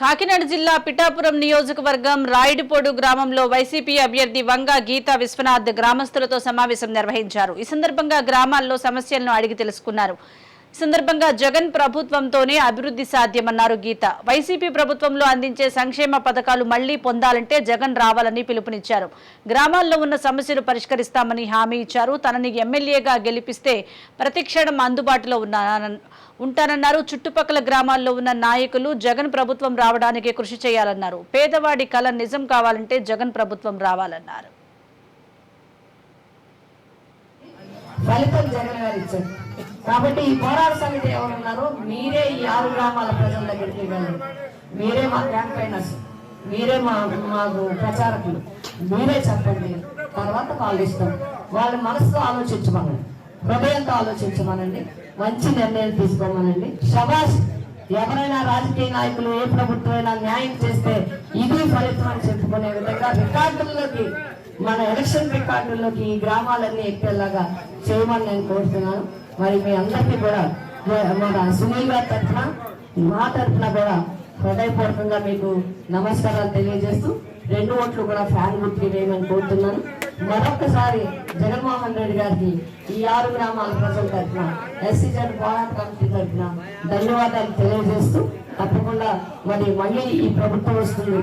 కాకినాడ జిల్లా పిఠాపురం నియోజకవర్గం రాయుడిపోడు గ్రామంలో వైసీపీ అభ్యర్థి వంగ గీతా విశ్వనాథ్ గ్రామస్తులతో సమావేశం నిర్వహించారు. ఈ సందర్భంగా గ్రామాల్లో సమస్యలను అడిగి తెలుసుకున్నారు. సందర్భంగా జగన్ ప్రభుత్వంతోనే అభివృద్ధి సాధ్యమన్నారు గీత. వైసీపీ ప్రభుత్వంలో అందించే సంక్షేమ పథకాలు మళ్ళీ పొందాలంటే జగన్ రావాలని పిలుపునిచ్చారు. గ్రామాల్లో ఉన్న సమస్యలు పరిష్కరిస్తామని హామీ ఇచ్చారు. తనని ఎమ్మెల్యేగా గెలిపిస్తే ప్రతిక్షణం అందుబాటులో ఉన్న ఉంటానన్నారు. చుట్టుపక్కల గ్రామాల్లో ఉన్న నాయకులు జగన్ ప్రభుత్వం రావడానికి కృషి చేయాలన్నారు. పేదవాడి కళ నిజం కావాలంటే జగన్ ప్రభుత్వం రావాలన్నారు. ఫలితం జగన్ గారు ఇచ్చారు కాబట్టి ఈ పోరాట సమితి ఎవరున్నారు? మీరే ఈ ఆరు గ్రామాల ప్రజల దగ్గరికి వెళ్ళండి. మీరే మా క్యాంపైనర్స్ మీరే మా మాకు ప్రచారకులు. మీరే చెప్పండి. తర్వాత కాల్ ఇస్తాం వాళ్ళ మనసులో ఆలోచించమనండి. హృదయంతో ఆలోచించమనండి. మంచి నిర్ణయం తీసుకోమనండి. షబాష్ ఎవరైనా రాజకీయ నాయకులు ఏ ప్రభుత్వమైనా న్యాయం చేస్తే ఇది ఫలితం అని చెప్పుకునే విధంగా రికార్డుల్లోకి మన ఎలక్షన్ రికార్డుల్లోకి ఈ గ్రామాలన్నీ ఎక్కేలాగా చేయమని నేను కోరుతున్నాను. మరి మీ అందరికీ కూడా మన సునీల్ గారి తరఫున మా తరఫున కూడా హృదయపూర్వకంగా మీకు నమస్కారాలు తెలియజేస్తూ రెండు ఓట్లు కూడా ఫ్యాన్ గుర్తుకి వేయమని కోరుతున్నాను. మరొకసారి జగన్మోహన్ రెడ్డి గారికి ఈ ఆరు గ్రామాల ప్రజల తరఫున ఎస్సీ జన్ పోరాట కమిటీ తరఫున ధన్యవాదాలు తెలియజేస్తూ తప్పకుండా మరి మళ్ళీ ఈ ప్రభుత్వం వస్తుంది.